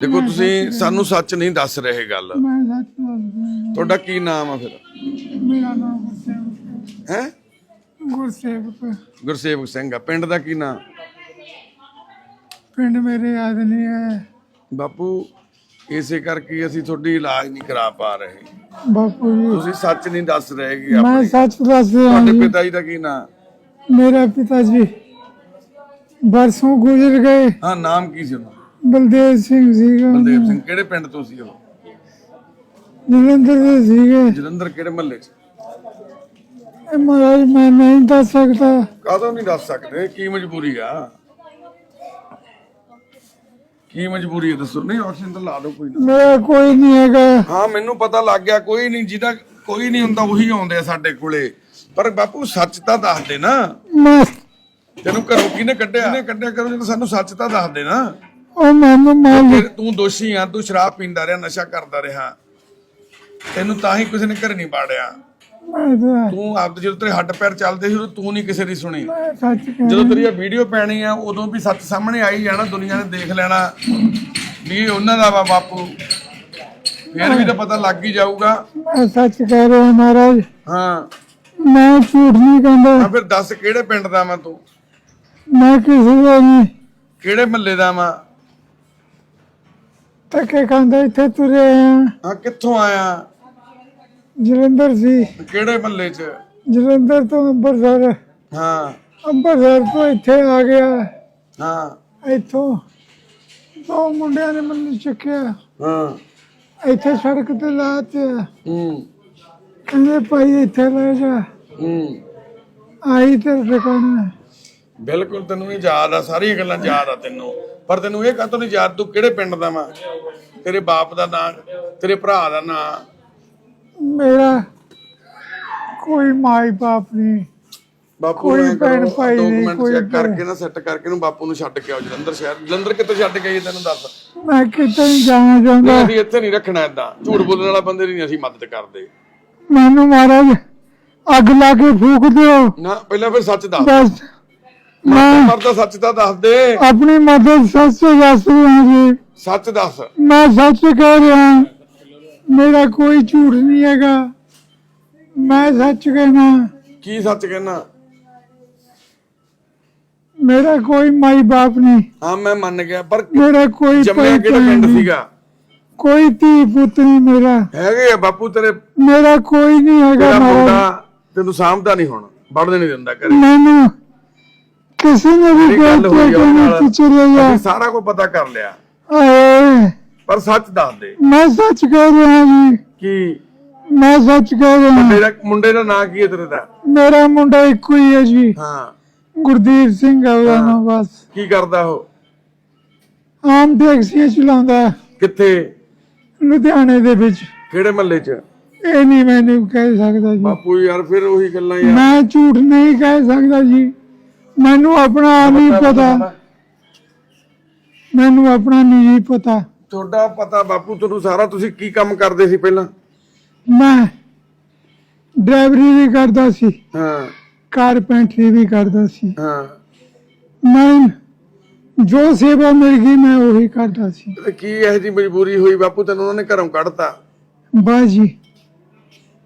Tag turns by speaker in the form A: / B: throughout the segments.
A: ਦੇਖੋ ਤੁਸੀਂ ਸਾਨੂੰ ਸੱਚ ਨਹੀਂ ਦੱਸ ਰਹੇ ਗੱਲ।
B: ਮੈਂ ਸੱਚ ਦੱਸਦਾ
A: ਤੁਹਾਡਾ ਕੀ ਨਾਮ ਆ ਫਿਰ?
B: ਮੇਰਾ ਨਾਮ ਗੁਰਸੇਵਕ
A: ਹੈ।
B: ਹੈ। ਗੁਰਸੇਵਕ।
A: ਗੁਰਸੇਵਕ ਸਿੰਘ ਆ। ਪਿੰਡ ਦਾ ਕੀ ਨਾਮ?
B: ਪਿੰਡ ਮੇਰੇ ਯਾਦ ਨਹੀਂ ਹੈ।
A: ਬਾਪੂ ਇਸੇ ਕਰਕੇ ਅਸੀਂ ਤੁਹਾਡੀ ਇਲਾਜ ਨਹੀਂ ਕਰਾ ਪਾ ਰਹੇ।
B: ਬਾਪੂ ਜੀ।
A: ਤੁਸੀਂ ਸੱਚ ਨਹੀਂ ਦੱਸ ਰਹੇ ਕਿ
B: ਮੈਂ
A: ਆਪਣੇ
B: ਸੱਚ ਦੱਸ ਰਿਹਾ
A: ਤੁਹਾਡੇ
B: ਜੀ।
A: ਪਿਤਾ ਜੀ ਦਾ ਕੀ ਨਾਮ?
B: ਮੇਰਾ ਪਿਤਾ ਜੀ। ਬਰਸੋਂ ਗੁਜ਼ਰ ਗਏ।
A: ਹਾਂ ਨਾਮ ਕੀ ਸੀ ਉਹਨਾਂ ਦਾ?
B: ਬਲਦੇਵ ਸਿੰਘ ਸੀਗਾ।
A: ਬਲਦੇਵ ਸਿੰਘ ਕਿਹੜੇ ਪਿੰਡ ਤੋਂ ਸੀ ਉਹ?
B: ਜਲੰਧਰ ਦੇ ਸੀਗੇ।
A: ਜਲੰਧਰ ਕਿਹੜੇ ਮਹੱਲੇ 'ਚ?
B: ਇਹ ਮਹਾਰਾਜ ਮੈਂ ਨਹੀਂ ਦੱਸ ਸਕਦਾ।
A: ਕਾਹਦੋਂ ਨਹੀਂ ਦੱਸ ਸਕਦੇ? ਕੀ ਮਜਬੂਰੀ ਆ? ਕੀ ਮਜਬੂਰੀ ਹੈ ਦੱਸੋ? ਨਹੀਂ ਆਪਸ਼ਨ ਤਾਂ ਲਾ ਦਿਓ ਕੋਈ ਨਾ।
B: ਮੇਰਾ ਕੋਈ ਨਹੀਂ ਹੈਗਾ।
A: ਹਾਂ ਮੈਨੂੰ ਪਤਾ ਲੱਗ ਗਿਆ ਕੋਈ ਨਹੀਂ ਜਿਹਦਾ ਕੋਈ ਨਹੀਂ ਹੁੰਦਾ ਉਹੀ ਆਉਂਦੇ ਆ ਸਾਡੇ ਕੋਲੇ। ਪਰ ਬਾਪੂ ਸੱਚ ਤਾਂ ਦੱਸ ਦੇ ਨਾ
B: ਮੈਂ
A: ਤੈਨੂੰ ਘਰੋਂ ਕਿਹਨੇ ਕੱਢਿਆ? ਕਿਹਨੇ ਕੱਢਿਆ? ਕਰੋ ਜਦੋਂ ਸਾਨੂੰ ਸੱਚ ਤਾਂ ਦੱਸ ਦੇ ਨਾ
B: ਉਹ ਮੈਨੂੰ ਮਾਲ
A: ਫਿਰ ਤੂੰ ਦੋਸ਼ੀ ਆ ਤੂੰ ਸ਼ਰਾਬ ਪੀਂਦਾ ਰਿਹਾ ਨਸ਼ਾ ਕਰਦਾ ਰਿਹਾ। ਤੈਨੂੰ ਤਾਂ ਹੀ ਕਿਸੇ ਨੇ ਘਰ ਨਹੀਂ ਬਾੜਿਆ।
B: ਮੈਂ ਤਾਂ-
A: ਤੂੰ ਆਪ ਜਦੋਂ ਤੇਰੇ ਹੱਡ ਪੈਰ ਚੱਲਦੇ ਸੀ ਉਦੋਂ ਤੂੰ ਨਹੀਂ ਕਿਸੇ ਦੀ ਸੁਣੀ।
B: ਮੈਂ ਸੱਚ ਕਹਿ
A: ਜਦੋਂ ਤੇਰੀ ਇਹ ਵੀਡੀਓ ਪੈਣੀ ਆ ਉਦੋਂ ਵੀ ਸੱਚ ਸਾਹਮਣੇ ਆਈ ਜਾਣਾ ਦੁਨੀਆ ਨੇ ਦੇਖ ਲੈਣਾ ਵੀ ਇਹ ਉਹਨਾਂ ਦਾ ਵਾ ਬਾਪੂ। ਫਿਰ ਵੀ ਤਾਂ ਪਤਾ ਲੱਗ ਹੀ ਜਾਊਗਾ।
B: ਮੈਂ ਸੱਚ ਕਹਿ ਰਿਹਾ ਮਹਾਰਾਜ।
A: ਹਾਂ।
B: ਮੈਂ ਝੂਠ ਨਹੀਂ ਕਹਿੰਦਾ।
A: ਹਾਂ ਫਿਰ ਦੱਸ ਕਿਹੜੇ ਪਿੰਡ ਦਾ ਮੈਂ ਤੂੰ?
B: ਮੈਂ ਕਿਸੇ ਦਾ ਨਹੀਂ।
A: ਕਿਹੜੇ ਮਹੱਲੇ ਦਾ ਮੈਂ
B: ਧੱਕੇ ਖਾਂਦਾ ਇੱਥੇ ਤੁਰੇ ਆ।
A: ਹਾਂ ਕਿੱਥੋਂ ਆਇਆ?
B: ਜਲੰਧਰ ਸੀ।
A: ਕਿਹੜੇ ਮਹੱਲੇ 'ਚ?
B: ਜਲੰਧਰ ਤੋਂ ਅੰਮ੍ਰਿਤਸਰ
A: ਹਾਂ।
B: ਅੰਮ੍ਰਿਤਸਰ ਤੋਂ ਇੱਥੇ ਆ ਗਿਆ।
A: ਹਾਂ।
B: ਇੱਥੋਂ ਦੋ ਮੁੰਡਿਆਂ ਨੇ ਮੈਨੂੰ ਚੱਕਿਆ।
A: ਹਾਂ।
B: ਇੱਥੇ ਸੜਕ ਤੇ ਲਾਤੇ
A: ਹੂੰ।
B: ਕਹਿੰਦੇ ਭਾਈ ਇੱਥੇ ਲੈ ਜਾ।
A: ਹੂੰ।
B: ਆਈ ਤੇ ਟਿਕਾਣਾ
A: ਬਿਲਕੁਲ ਤੈਨੂੰ ਇਹ ਯਾਦ ਆ ਸਾਰੀਆਂ ਗੱਲਾਂ ਯਾਦ ਆ ਤੈਨੂੰ। ਪਰ ਤੈਨੂੰ ਇਹ ਕਾਹਤੋਂ ਨਹੀਂ ਯਾਦ ਤੂੰ ਕਿਹੜੇ ਪਿੰਡ ਦਾ ਵਾ? ਤੇਰੇ ਬਾਪ ਦਾ ਨਾਂ ਤੇਰੇ ਭਰਾ ਦਾ ਨਾਂ।
B: ਮੇਰਾ ਕੋਈ ਮਾਈ ਬਾਪ ਨਹੀਂ।
A: ਬਾਪੂ
B: ਕੋਈ ਭੈਣ ਭਾਈ ਨਹੀਂ, ਕੋਈ
A: ਚੈੱਕ ਕਰਕੇ ਨਾ ਸੈੱਟ ਕਰਕੇ ਨੂੰ ਬਾਪੂ ਨੂੰ ਛੱਡ ਕੇ ਆਓ ਜਲੰਧਰ ਸ਼ਹਿਰ। ਜਲੰਧਰ ਕਿੱਥੇ ਛੱਡ ਕੇ ਆਈ ਤੈਨੂੰ ਦੱਸ?
B: ਮੈਂ ਕਿਤੇ ਨਹੀਂ ਜਾਣਾ ਚਾਹੁੰਦਾ
A: ਨਹੀਂ ਅਸੀਂ ਇੱਥੇ ਨਹੀਂ ਰੱਖਣਾ ਏਦਾਂ। ਝੂਠ ਬੋਲਣ ਵਾਲਾ ਬੰਦੇ ਦੀ ਨਹੀਂ ਅਸੀਂ ਮਦਦ ਕਰਦੇ।
B: ਮੈਨੂੰ ਮਹਾਰਾਜ ਅੱਗ ਲਾ ਕੇ ਫੂਕ ਦਿਓ।
A: ਨਾ ਪਹਿਲਾਂ ਫਿਰ ਸੱਚ ਦੱਸ।
B: ਬਸ। ਮੈਂ
A: ਮਰਦਾ ਸੱਚ ਤਾਂ ਦੱਸ ਦੇ।
B: ਆਪਣੀ ਮਦਦ ਸੱਚ ਦੱਸ ਰਿਹਾ ਜੀ।
A: ਸੱਚ ਦੱਸ।
B: ਮੈਂ ਸੱਚ ਕਹਿ ਰਿਹਾ ਮੇਰਾ ਕੋਈ ਝੂਠ ਨਹੀਂ ਹੈਗਾ। ਮੈਂ ਸੱਚ ਕਹਿਣਾ।
A: ਕੀ ਸੱਚ ਕਹਿਣਾ?
B: ਮੇਰਾ ਕੋਈ ਮਾਈ ਬਾਪ ਨਹੀਂ।
A: ਹਾਂ ਮੈਂ ਮੰਨ ਗਿਆ ਪਰ
B: ਮੇਰਾ ਕੋਈ
A: ਜੰਮਿਆ
B: ਭਾਈ
A: ਕਿਹੜੇ
B: ਭੈਣ
A: ਪਿੰਡ
B: ਨਹੀਂ।
A: ਸੀਗਾ?
B: ਕੋਈ ਧੀ ਪੁੱਤ ਨਹੀਂ ਮੇਰਾ।
A: ਹੈਗੇ ਆ ਬਾਪੂ ਤੇਰੇ?
B: ਮੇਰਾ ਕੋਈ ਨਹੀਂ ਹੈਗਾ
A: ਤੇਰਾ ਤੈਨੂੰ ਸਾਂਭਦਾ ਨਹੀਂ ਹੁਣ। ਵੜਦੇ ਨਹੀਂ ਦਿੰਦਾ ਘਰੇ।
B: ਮੈਨੂੰ ਕਿਸੇ ਨੇ ਵੀ
A: ਇਹ ਗੱਲ ਹੋਈ
B: ਕਹਿ
A: ਆ ਉਹਦੇ ਨਾਲ।
B: ਕੇ ਚਲੇ ਜਾ
A: ਅਸੀਂ ਸਾਰਾ ਕੁਝ ਪਤਾ ਕਰ ਲਿਆ।
B: ਆਏ।
A: ਪਰ ਸੱਚ ਦੱਸ ਦੇ।
B: ਮੈਂ ਸੱਚ ਕਹਿ ਰਿਹਾ ਜੀ।
A: ਕੀ?
B: ਮੈਂ ਸੱਚ ਕਹਿ ਰਿਹਾ।
A: ਤੇਰਾ ਮੁੰਡੇ ਦਾ ਨਾਂ ਕੀ ਹੈ ਤੇਰੇ ਦਾ?
B: ਮੇਰਾ ਮੁੰਡਾ ਇੱਕੋ ਹੀ ਹੈ ਜੀ।
A: ਹਾਂ।
B: ਗੁਰਦੀਪ ਸਿੰਘ ਹੈ ਉਹਦਾ ਨਾਮ ਬਸ।
A: ਕੀ ਕਰਦਾ ਉਹ?
B: ਆਮ ਟੈਕਸੀਆਂ ਚਲਾਉਂਦਾ। ਹੈ,
A: ਕਿੱਥੇ?
B: ਲੁਧਿਆਣੇ ਦੇ ਵਿੱਚ।
A: ਕਿਹੜੇ ਮਹੱਲੇ 'ਚ?
B: ਇਹ ਨਹੀਂ ਮੈਨੂੰ ਕਹਿ ਸਕਦਾ ਜੀ।
A: ਬਾਪੂ ਯਾਰ ਫਿਰ ਉਹੀ ਗੱਲਾਂ ਯਾਰ
B: ਮੈਂ ਝੂਠ ਨਹੀਂ ਕਹਿ ਸਕਦਾ ਜੀ। ਮੈਨੂੰ ਆਪਣਾ ਨਹੀਂ ਪਤਾ ਮੈਨੂੰ ਆਪਣਾ ਨਹੀਂ ਪਤਾ।
A: ਤੁਹਾਡਾ ਪਤਾ ਬਾਪੂ ਤੁਹਾਨੂੰ ਸਾਰਾ ਤੁਸੀਂ ਕੀ ਕੰਮ ਕਰਦੇ ਸੀ ਪਹਿਲਾਂ?
B: ਮੈਂ ਡਰਾਈਵਰੀ ਵੀ ਕਰਦਾ ਸੀ।
A: ਹਾਂ।
B: ਕਾਰਪੈਂਟਰੀ ਵੀ ਕਰਦਾ ਸੀ।
A: ਹਾਂ।
B: ਮੈਂ ਜੋ ਸੇਵਾ ਮਿਲ ਗਈ ਮੈਂ ਉਹੀ ਕਰਦਾ ਸੀ।
A: ਕੀ ਇਹ ਜੀ ਮਜਬੂਰੀ ਹੋਈ ਬਾਪੂ? ਤੈਨੂੰ ਉਹਨਾਂ ਨੇ ਘਰੋਂ ਕੱਢਤਾ।
B: ਬਾਜੀ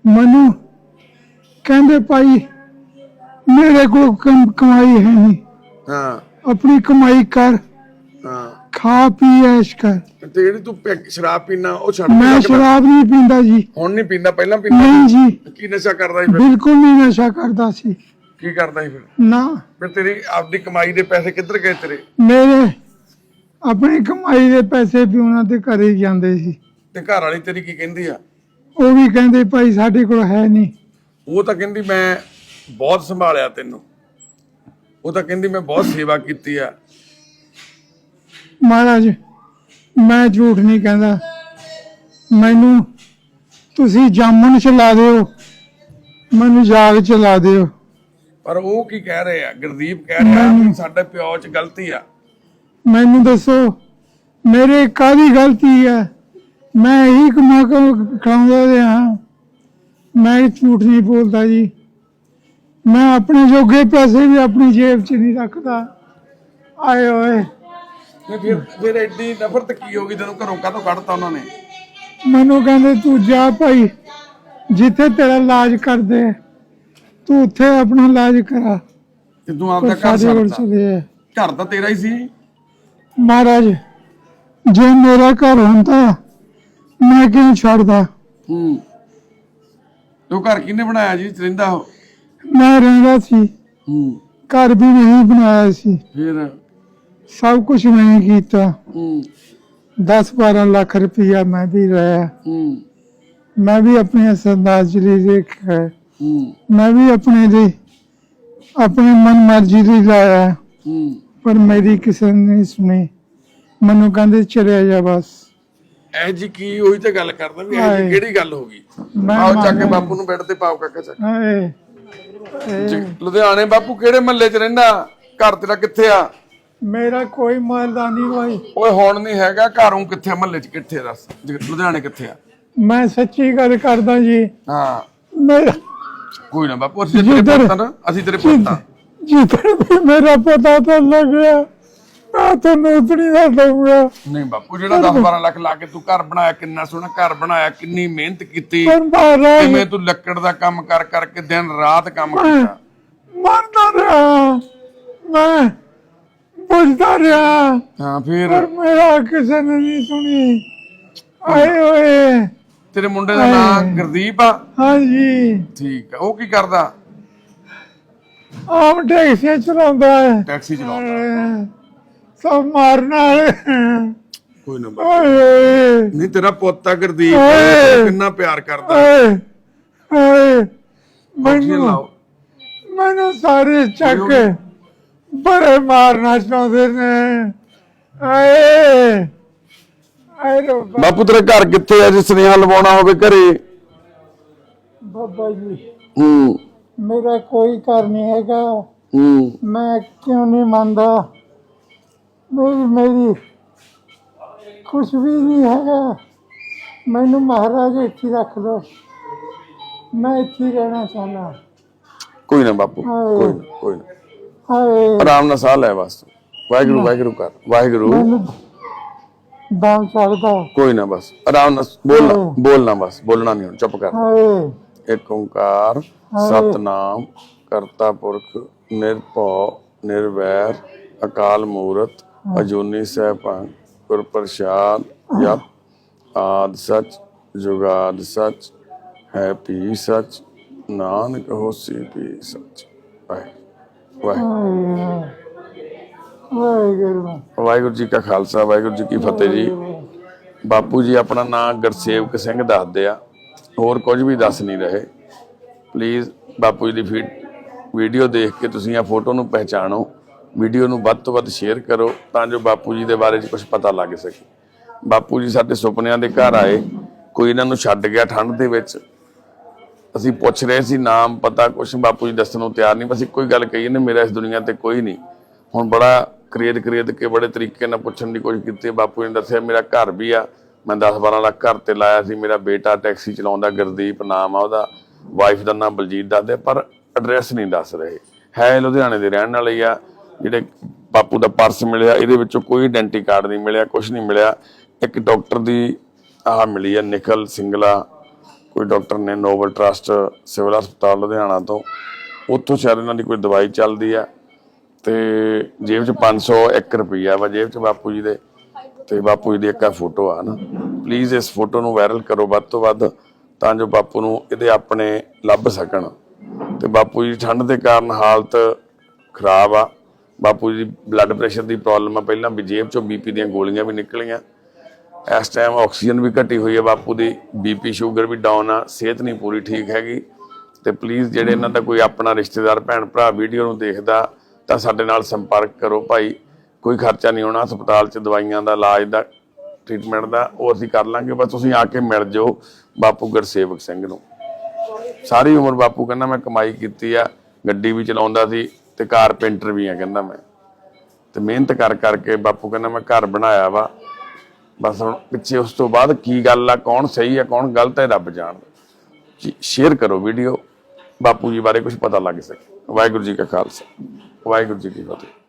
B: ਮਨੂੰ ਕਹਿੰਦੇ ਭਾਈ ਮੇਰੇ ਕੋਲ ਕਮ- ਕਮਾਈ ਹੈ ਨਹੀਂ।
A: ਹਾਂ।
B: ਆਪਣੀ ਕਮਾਈ ਕਰ।
A: ਹਾਂ।
B: ਖਾ ਪੀ ਐਸ਼ ਕਰ।
A: ਤੇ ਜਿਹੜੀ ਤੂੰ ਸ਼ਰਾਬ ਪੀਣਾ ਉਹ ਛੱਡ
B: ਮੈਂ ਸ਼ਰਾਬ ਨਹੀਂ ਪੀਂਦਾ ਜੀ।
A: ਹੁਣ ਨਹੀਂ ਪੀਂਦਾ ਪਹਿਲਾਂ ਪੀਂਦਾ
B: ਨਹੀਂ ਜੀ।
A: ਕੀ ਨਸ਼ਾ ਕਰਦਾ ਸੀ ਫਿਰ?
B: ਬਿਲਕੁਲ ਨਹੀਂ ਨਸ਼ਾ ਕਰਦਾ ਸੀ।
A: ਕੀ ਕਰਦਾ ਸੀ ਫਿਰ?
B: ਨਾ।
A: ਫਿਰ ਤੇਰੀ ਆਪਦੀ ਕਮਾਈ ਦੇ ਪੈਸੇ ਕਿੱਧਰ ਗਏ ਤੇਰੇ?
B: ਮੇਰੇ ਆਪਣੀ ਕਮਾਈ ਦੇ ਪੈਸੇ ਵੀ ਉਹਨਾਂ ਦੇ ਘਰੇ ਹੀ ਜਾਂਦੇ ਸੀ।
A: ਤੇ ਘਰ ਵਾਲੀ ਤੇਰੀ ਕੀ ਕਹਿੰਦੀ ਆ?
B: ਉਹ ਵੀ ਕਹਿੰਦੇ ਭਾਈ ਸਾਡੇ ਕੋਲ ਹੈ ਨਹੀਂ।
A: ਉਹ ਤਾਂ ਕਹਿੰਦੀ ਮੈਂ ਬਹੁਤ ਸੰਭਾਲਿਆ ਤੈਨੂੰ। ਉਹ ਤਾਂ ਕਹਿੰਦੀ ਮੈਂ ਬਹੁਤ ਸੇਵਾ ਕੀਤੀ ਆ।
B: ਮਹਾਰਾਜ ਮੈਂ ਝੂਠ ਨਹੀਂ ਕਹਿੰਦਾ। ਮੈਨੂੰ ਤੁਸੀਂ ਜਾਮਨ ਚਲਾ ਦਿਓ ਮੈਨੂੰ ਜਾਗ ਚਲਾ ਦਿਓ।
A: ਪਰ ਉਹ ਕੀ ਕਹਿ ਰਹੇ ਆ? ਗੁਰਦੀਪ ਕਹਿ ਰਿਹਾ ਸਾਡੇ ਪਿਓ 'ਚ ਗਲਤੀ ਆ।
B: ਮੈਨੂੰ ਦੱਸੋ ਮੇਰੇ ਕਾਹਦੀ ਗਲਤੀ ਹੈ ਮੈਂ ਇਹੀ ਕਮਾ ਕੇ ਖਾਉਂਦਾ ਰਿਹਾ। ਮੈਂ ਝੂਠ ਨਹੀਂ ਬੋਲਦਾ ਜੀ। ਮੈਂ ਆਪਣੇ ਜੋਗੇ ਪੈਸੇ ਵੀ ਆਪਣੀ ਜੇਬ 'ਚ ਨਹੀਂ ਰੱਖਦਾ। ਆਏ ਓਏ
A: ਤੇ ਫਿਰ ਫਿਰ ਐਡੀ ਨਫ਼ਰਤ ਕੀ ਹੋ ਗਈ? ਤੈਨੂੰ ਘਰੋਂ ਕਾਹਤੋਂ ਕੱਢਤਾ ਉਹਨਾਂ ਨੇ?
B: ਮੈਨੂੰ ਕਹਿੰਦੇ ਤੂੰ ਜਾ ਭਾਈ ਜਿੱਥੇ ਤੇਰਾ ਇਲਾਜ ਕਰਦੇ ਤੂੰ ਉੱਥੇ ਆਪਣਾ ਇਲਾਜ ਕਰਾ।
A: ਤੇ ਤੂੰ ਆਪਦਾ ਘਰ
B: ਸਾਡੇ ਕੋਲ
A: ਛੱਡਤਾ।
B: ਚਲੇ ਆ
A: ਘਰ ਤਾਂ ਤੇਰਾ ਹੀ ਸੀ।
B: ਮਹਾਰਾਜ ਜੇ ਮੇਰਾ ਘਰ ਹੁੰਦਾ ਮੈਂ ਕਿਉਂ ਛੱਡਦਾ?
A: ਹੂੰ। ਤੂੰ ਘਰ ਕਿਹਨੇ ਬਣਾਇਆ ਜੀ? ਰਹਿੰਦਾ ਉਹ?
B: ਮੈਂ ਰਹਿੰਦਾ ਸੀ।
A: ਹੂੰ।
B: ਘਰ ਵੀ ਨਹੀਂ ਬਣਾਇਆ ਸੀ।
A: ਫਿਰ?
B: ਸਭ ਕੁਝ ਮੈਂ ਹੀ ਕੀਤਾ।
A: ਹੂੰ।
B: 10 12 ਲੱਖ ਰੁਪਇਆ ਮੈਂ ਵੀ ਲਾਇਆ।
A: ਹੂੰ।
B: ਮੈਂ ਵੀ ਆਪਣੇ ਸਰਦਾਰ ਲਈ ਦੇਖਿਆ
A: ਹੂੰ।
B: ਮੈਂ ਵੀ ਆਪਣੇ ਲਈ ਆਪਣੀ ਮਨ ਮਰਜ਼ੀ ਲਈ ਲਾਇਆ।
A: ਹੂੰ।
B: ਪਰ ਮੇਰੀ ਕਿਸੇ ਨੇ ਨਹੀਂ ਸੁਣੀ। ਮੈਨੂੰ ਕਹਿੰਦੇ ਚਲਿਆ ਜਾ ਬਸ।
A: ਐ ਜੀ ਕੀ ਉਹੀ ਤੇ ਗੱਲ ਕਰਦਾ ਵੀ ਇਹ
B: ਹਾਏ।
A: ਜੀ ਕਿਹੜੀ ਗੱਲ ਹੋ ਗਈ?
B: ਮੈਂ
A: ਆਓ ਚੱਕ ਕੇ ਬਾਪੂ ਨੂੰ ਬੈੱਡ ਤੇ ਪਾਓ ਕਾਕਾ ਚੱਕ।
B: ਹਾਏ।
A: ਜੀ, ਲੁਧਿਆਣੇ ਬਾਪੂ ਕਿਹੜੇ ਮਹੱਲੇ 'ਚ ਰਹਿੰਦਾ? ਘਰ ਤੇਰਾ ਕਿੱਥੇ ਆ?
B: ਮੇਰਾ ਕੋਈ ਮਾਲਦਾ ਨਹੀਂ ਭਾਈ
A: ਓਏ ਹੁਣ ਨਹੀਂ ਹੈਗਾ ਘਰੋਂ ਕਿੱਥੇ ਮਹੱਲੇ 'ਚ ਕਿੱਥੇ ਦੱਸ? ਜੀ, ਲੁਧਿਆਣੇ ਕਿੱਥੇ ਆ?
B: ਮੈਂ ਸੱਚੀ ਗੱਲ ਕਰਦਾ ਜੀ।
A: ਹਾਂ।
B: ਮੇਰਾ
A: ਕੋਈ ਨਾ ਬਾਪੂ ਅਸੀਂ ਤੇਰੇ
B: ਜਿੱਧਰ-
A: ਪੁੱਤ ਅਸੀਂ ਤੇਰੇ ਪੁੱਤ।
B: ਵੀ ਮੇਰਾ ਪਤਾ ਤਾਂ ਲੱਗਿਆ ਤੁਹਾਨੂੰ ਉਤਣੀ ਦਾ ਦਊਂਗਾ।
A: ਨਹੀਂ ਬਾਪੂ ਜਿਹੜਾ 10 12 ਲੱਖ ਲਾ ਕੇ ਤੂੰ ਘਰ ਬਣਾਇਆ ਕਿੰਨਾ ਸੋਹਣਾ ਘਰ ਬਣਾਇਆ ਕਿੰਨੀ ਮਿਹਨਤ ਕੀਤੀ।
B: ਪਰ
A: ਕਿਵੇਂ ਤੂੰ ਲੱਕੜ ਦਾ ਕੰਮ ਕਰ ਕਰਕੇ ਦਿਨ ਰਾਤ ਕੰਮ ਕੀਤਾ।
B: ਮਰਦਾ ਰਿਹਾ। ਮੈਂ ਪੁੱਛਦਾ ਰਿਹਾ।
A: ਹਾਂ ਫਿਰ?
B: ਪਰ ਮੇਰਾ ਕਿਸੇ ਨੇ ਨਹੀਂ ਸੁਣੀ। ਆਏ ਓਏ
A: ਤੇਰੇ ਮੁੰਡੇ ਦਾ ਨਾਮ ਗੁਰਦੀਪ ਆ?
B: ਹਾਂਜੀ।
A: ਠੀਕ ਆ। ਉਹ ਕੀ ਕਰਦਾ?
B: ਆਮ ਟੈਕਸੀਆਂ ਚਲਾਉਂਦਾ ਹੈ।
A: ਟੈਕਸੀ ਚਲਾਉਂਦਾ।
B: ਸਭ ਮਾਰਨ ਵਾਲੇ।
A: ਕੋਈ ਨਾ।
B: ਓਏ ਓਏ।
A: ਨਹੀਂ ਤੇਰਾ ਪੁੱਤ ਗੁਰਦੀਪ।
B: ਓਏ।
A: ਤੈਨੂੰ ਕਿੰਨਾ ਪਿਆਰ ਕਰਦਾ।
B: ਓਏ। ਓਏ।
A: ਮੈਨੂੰ
B: ਮੈਨੂੰ
A: ਲਾਓ।
B: ਮੈਨੂੰ ਸਾਰੇ ਚੱਕ ਬੜੇ ਮਾਰਨਾ ਚਾਹੁੰਦੇ ਨੇ। ਆਏ ਆਏ ਰੱਬਾ
A: ਬਾਪੂ ਤੇਰਾ ਘਰ ਕਿੱਥੇ ਆ? ਜੇ ਸੁਨੇਹਾ ਲਵਾਉਣਾ ਹੋਵੇ ਘਰੇ।
B: ਬਾਬਾ ਜੀ
A: ਹੂੰ।
B: ਮੇਰਾ ਕੋਈ ਘਰ ਨਹੀਂ ਹੈਗਾ।
A: ਹੂੰ।
B: ਮੈਂ ਕਿਉਂ ਨਹੀਂ ਮੰਨਦਾ? ਮੇਰੀ ਮੇਰੀ ਕੁਛ ਵੀ ਨਹੀਂ ਹੈਗਾ। ਮੈਨੂੰ ਮਹਾਰਾਜ ਇੱਥੇ ਰੱਖ ਦੋ। ਮੈਂ ਇੱਥੇ ਰਹਿਣਾ ਚਾਹੁੰਦਾ।
A: ਕੋਈ ਨਾ ਬਾਪੂ। ਕੋਈ ਨਾ ਕੋਈ ਨਾ।
B: ਹਾਏ।
A: ਆਰਾਮ ਨਾਲ ਸਾਹ ਲੈ ਬਸ ਵਾਹਿਗੁਰੂ ਵਾਹਿਗੁਰੂ ਕਰ ਵਾਹਿਗੁਰੂ।
B: ਮੈਨੂੰ ਚੜਦਾ
A: ਕੋਈ ਨਾ ਬਸ ਆਰਾਮ ਨਾਲ ਬੋਲਣਾ ਬੋਲਣਾ ਬਸ ਬੋਲਣਾ ਨਹੀਂ ਹੁਣ ਚੁੱਪ ਕਰ।
B: ਹਾਏ।
A: ਇੱਕ ਓੰਕਾਰ ਸਤਨਾਮ ਕਰਤਾ ਪੁਰਖ ਨਿਰਭਉ ਨਿਰਵੈਰ ਅਕਾਲ ਮੂਰਤ ਅਜੂਨੀ ਸੈਭੰ ਗੁਰ ਪ੍ਰਸਾਦ ਜਪ ਆਦ ਸਚ ਜੁਗਾਦ ਸਚ ਹੈ ਪੀ ਸਚ ਨਾਨਕ ਹੋਸੀ ਪੀ ਸਚ। ਵਾਹਿਗੁਰੂ ਵਾਹਿਗੁਰੂ
B: ਵਾਹਿਗੁਰੂ।
A: ਵਾਹਿਗੁਰੂ ਜੀ ਕਾ ਖਾਲਸਾ ਵਾਹਿਗੁਰੂ ਜੀ ਕੀ ਫਤਿਹ ਜੀ। ਬਾਪੂ ਜੀ ਆਪਣਾ ਨਾਮ ਗੁਰਸੇਵਕ ਸਿੰਘ ਦੱਸਦੇ ਆ। ਹੋਰ ਕੁਝ ਵੀ ਦੱਸ ਨਹੀਂ ਰਹੇ। ਪਲੀਜ਼ ਬਾਪੂ ਜੀ ਦੀ ਫੀਡ ਵੀਡੀਓ ਦੇਖ ਕੇ ਤੁਸੀਂ ਆ ਫੋਟੋ ਨੂੰ ਪਹਿਚਾਣੋ। ਵੀਡੀਓ ਨੂੰ ਵੱਧ ਤੋਂ ਵੱਧ ਸ਼ੇਅਰ ਕਰੋ ਤਾਂ ਜੋ ਬਾਪੂ ਜੀ ਦੇ ਬਾਰੇ 'ਚ ਕੁਝ ਪਤਾ ਲੱਗ ਸਕੇ। ਬਾਪੂ ਜੀ ਸਾਡੇ ਸੁਪਨਿਆਂ ਦੇ ਘਰ ਆਏ, ਕੋਈ ਇਹਨਾਂ ਨੂੰ ਛੱਡ ਗਿਆ ਠੰਡ ਦੇ ਵਿੱਚ। ਅਸੀਂ ਪੁੱਛ ਰਹੇ ਸੀ, ਨਾਮ, ਪਤਾ, ਕੁਛ ਬਾਪੂ ਜੀ ਦੱਸਣ ਨੂੰ ਤਿਆਰ ਨਹੀਂ ਬਸ ਇੱਕੋ ਹੀ ਗੱਲ ਕਹੀ ਨੇ ਮੇਰਾ ਇਸ ਦੁਨੀਆ ਤੇ ਕੋਈ ਨਹੀਂ। ਹੁਣ ਬੜਾ ਕ੍ਰੇਡ ਕ੍ਰੇਡ ਕੇ ਬੜੇ ਤਰੀਕੇ ਨਾਲ ਪੁੱਛਣ ਦੀ ਕੋਸ਼ਿਸ਼ ਕੀਤੀ, ਬਾਪੂ ਜੀ ਨੇ ਦੱਸਿਆ, ਮੇਰਾ ਘਰ ਵੀ ਆ, ਮੈਂ 10 12 ਲੱਖ ਘਰ ਤੇ ਲਾਇਆ ਸੀ, ਮੇਰਾ ਬੇਟਾ ਟੈਕਸੀ ਚਲਾਉਂਦਾ, ਗੁਰਦੀਪ ਨਾਮ ਆ ਉਹਦਾ ਵਾਈਫ ਦਾ ਨਾਮ ਬਲਜੀਤ ਦੱਸਦੇ, ਪਰ ਐਡਰੈਸ ਨਹੀਂ ਦੱਸ ਰਹੇ। ਹੈ ਲੁਧਿਆਣੇ ਦੇ ਰਹਿਣ ਵਾਲੇ ਆ ਜਿਹੜੇ ਬਾਪੂ ਦਾ ਪਰਸ ਮਿਲਿਆ, ਇਹਦੇ ਵਿੱਚੋਂ ਕੋਈ ਆਇਡੈਂਟੀ ਕਾਰਡ ਨਹੀਂ ਮਿਲਿਆ ਕੁਝ ਨਹੀਂ ਮਿਲਿਆ। ਇੱਕ ਡਾਕਟਰ ਦੀ ਆਹ ਮਿਲੀ ਆ ਨਿਕਲ ਸਿੰਗਲਾ। ਕੋਈ ਡਾਕਟਰ ਨੇ ਨੋਬਲ ਟਰਸਟ ਸਿਵਲ ਹਸਪਤਾਲ ਲੁਧਿਆਣਾ ਤੋਂ। ਉੱਥੋਂ ਸ਼ਾਇਦ ਇਹਨਾਂ ਦੀ ਕੋਈ ਦਵਾਈ ਚੱਲਦੀ ਆ ਤੇ ਜੇਬ 'ਚ 501 ਰੁਪਈਆ ਵਾ, ਜੇਬ 'ਚ ਬਾਪੂ ਜੀ ਦੇ। ਤੇ ਬਾਪੂ ਜੀ ਦੀ ਇੱਕ ਆ ਫੋਟੋ ਆ ਨਾ। ਪਲੀਜ਼ ਇਸ ਫੋਟੋ ਨੂੰ ਵਾਇਰਲ ਕਰੋ ਵੱਧ ਤੋਂ ਵੱਧ, ਤਾਂ ਜੋ ਬਾਪੂ ਨੂੰ ਇਹਦੇ ਆਪਣੇ ਲੱਭ ਸਕਣ। ਤੇ ਬਾਪੂ ਜੀ ਠੰਡ ਦੇ ਕਾਰਨ ਹਾਲਤ ਖਰਾਬ ਆ। ਬਾਪੂ ਜੀ ਦੀ ਬਲੱਡ ਪ੍ਰੈਸ਼ਰ ਦੀ ਪ੍ਰੋਬਲਮ ਆ, ਪਹਿਲਾਂ ਵੀ ਜੇਬ 'ਚੋਂ ਬੀਪੀ ਦੀਆਂ ਗੋਲੀਆਂ ਵੀ ਨਿਕਲੀਆਂ। ਇਸ ਟਾਈਮ ਆਕਸੀਜਨ ਵੀ ਘਟੀ ਹੋਈ ਹੈ ਬਾਪੂ ਦੀ ਬੀਪੀ ਸ਼ੂਗਰ ਵੀ ਡਾਊਨ ਆ, ਸਿਹਤ ਨਹੀਂ ਪੂਰੀ ਠੀਕ ਹੈਗੀ। ਤੇ ਪਲੀਜ਼ ਜਿਹੜੇ ਇਹਨਾਂ ਦਾ ਕੋਈ ਆਪਣਾ ਰਿਸ਼ਤੇਦਾਰ, ਭੈਣ, ਭਰਾ ਵੀਡੀਓ ਨੂੰ ਦੇਖਦਾ, ਤਾਂ ਸਾਡੇ ਨਾਲ ਸੰਪਰਕ ਕਰੋ ਭਾਈ। ਕੋਈ ਖਰਚਾ ਨਹੀਂ ਹੋਣਾ, ਹਸਪਤਾਲ 'ਚ ਦਵਾਈਆਂ ਦਾ, ਇਲਾਜ ਦਾ ਟ੍ਰੀਟਮੈਂਟ ਦਾ, ਉਹ ਅਸੀਂ ਕਰ ਲਾਂਗੇ, ਬਸ ਤੁਸੀਂ ਆ ਕੇ ਮਿਲ ਜਾਓ ਬਾਪੂ ਗੁਰਸੇਵਕ ਸਿੰਘ ਨੂੰ। ਸਾਰੀ ਉਮਰ ਬਾਪੂ ਕਹਿੰਦਾ ਮੈਂ ਕਮਾਈ ਕੀਤੀ ਆ, ਗੱਡੀ ਵੀ ਚਲਾਉਂਦਾ ਸੀ। ਤੇ ਕਾਰਪੈਂਟਰ ਵੀ ਆ ਕਹਿੰਦਾ ਮੈਂ। ਤੇ ਮਿਹਨਤ ਕਰ ਕਰਕੇ ਬਾਪੂ ਕਹਿੰਦਾ ਮੈਂ ਘਰ ਬਣਾਇਆ ਵਾ। ਬਸ ਹੁਣ ਪਿੱਛੇ ਉਸ ਤੋਂ ਬਾਅਦ ਕੀ ਗੱਲ ਆ, ਕੌਣ ਸਹੀ ਆ, ਕੌਣ ਗਲਤ ਹੈ ਰੱਬ ਜਾਣਦਾ। ਸ਼ੇਅਰ ਕਰੋ ਵੀਡੀਓ ਬਾਪੂ ਜੀ ਬਾਰੇ ਕੁਝ ਪਤਾ ਲੱਗ ਸਕੇ। ਵਾਹਿਗੁਰੂ ਜੀ ਕਾ ਖਾਲਸਾ। ਵਾਹਿਗੁਰੂ ਜੀ ਕੀ ਫਤਿਹ।